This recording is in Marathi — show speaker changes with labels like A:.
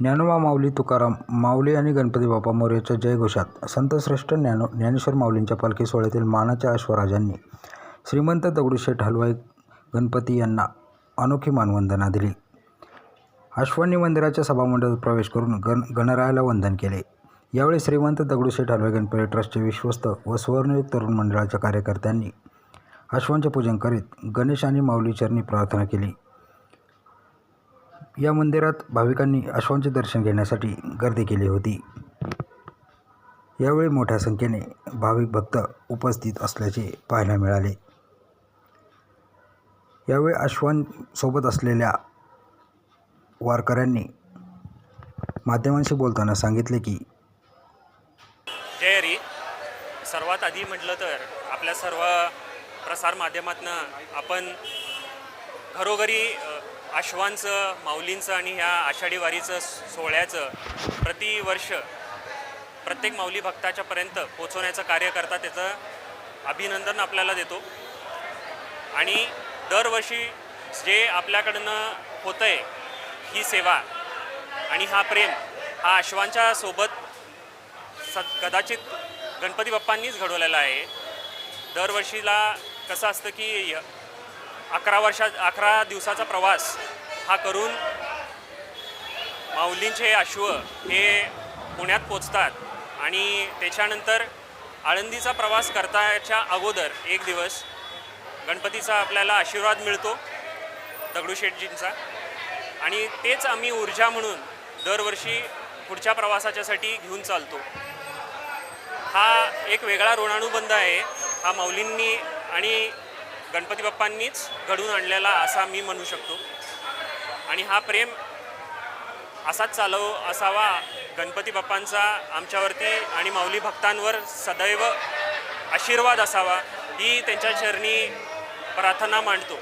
A: ज्ञानोबा माऊली तुकाराम माऊली आणि गणपती बाप्पा मोरयाच्या जयघोषात संतश्रेष्ठ ज्ञानो ज्ञानेश्वर माऊलींच्या पालखी सोहळ्यातील मानाच्या अश्वराजांनी श्रीमंत दगडूशेठ हलवाई गणपती यांना अनोखी मानवंदना दिली. अश्वांनी मंदिराच्या सभामंडळात प्रवेश करून गण गणरायाला वंदन केले. यावेळी श्रीमंत दगडूशेठ हलवाई गणपती ट्रस्टचे विश्वस्त व सुवर्णयुग तरुण मंडळाच्या कार्यकर्त्यांनी अश्वांचे पूजन करीत गणेश आणि माऊली चरणी प्रार्थना केली. या मंदिरात भाविकांनी अश्वांचे दर्शन घेण्यासाठी गर्दी केली होती. यावेळी मोठ्या संख्येने भाविक भक्त उपस्थित असल्याचे पाहायला मिळाले. यावेळी अश्वांसोबत असलेल्या वारकऱ्यांनी माध्यमांशी बोलताना सांगितले की
B: तयारी सर्वात आधी म्हटलं तर आपल्या सर्व प्रसार माध्यमातनं आपण घरोघरी आश्वांचं माऊलींचं आणि ह्या आषाढी वारीचं सोहळ्याचं प्रतिवर्ष प्रत्येक माऊली भक्ताच्यापर्यंत पोचवण्याचं कार्य करता त्याचं अभिनंदन आपल्याला देतो. आणि दरवर्षी जे आपल्याकडनं होतं आहे ही सेवा आणि हा प्रेम हा आश्वांच्या सोबत स कदाचित गणपती बाप्पांनीच घडवलेला आहे. दरवर्षीला कसं असतं की य- अकरा वर्षा अकरा दिवसाचा प्रवास हा करून माऊलींचे अश्व हे पुण्यात पोचतात आणि त्याच्यानंतर आळंदीचा प्रवास करताच्या अगोदर एक दिवस गणपतीचा आपल्याला आशीर्वाद मिळतो दगडूशेठजींचा आणि तेच आम्ही ऊर्जा म्हणून दरवर्षी पुढच्या प्रवासाच्यासाठी घेऊन चालतो. हा एक वेगळा ऋणानुबंध आहे. हा माऊलींनी आणि गणपती बाप्पांनीच घडून आणलेला असा मी म्हणू शकतो. आणि हा प्रेम असाच चालव असावा गणपती बाप्पांचा आमच्यावरती आणि माऊली भक्तांवर सदैव आशीर्वाद असावा ही त्यांच्या चरणी प्रार्थना मांडतो.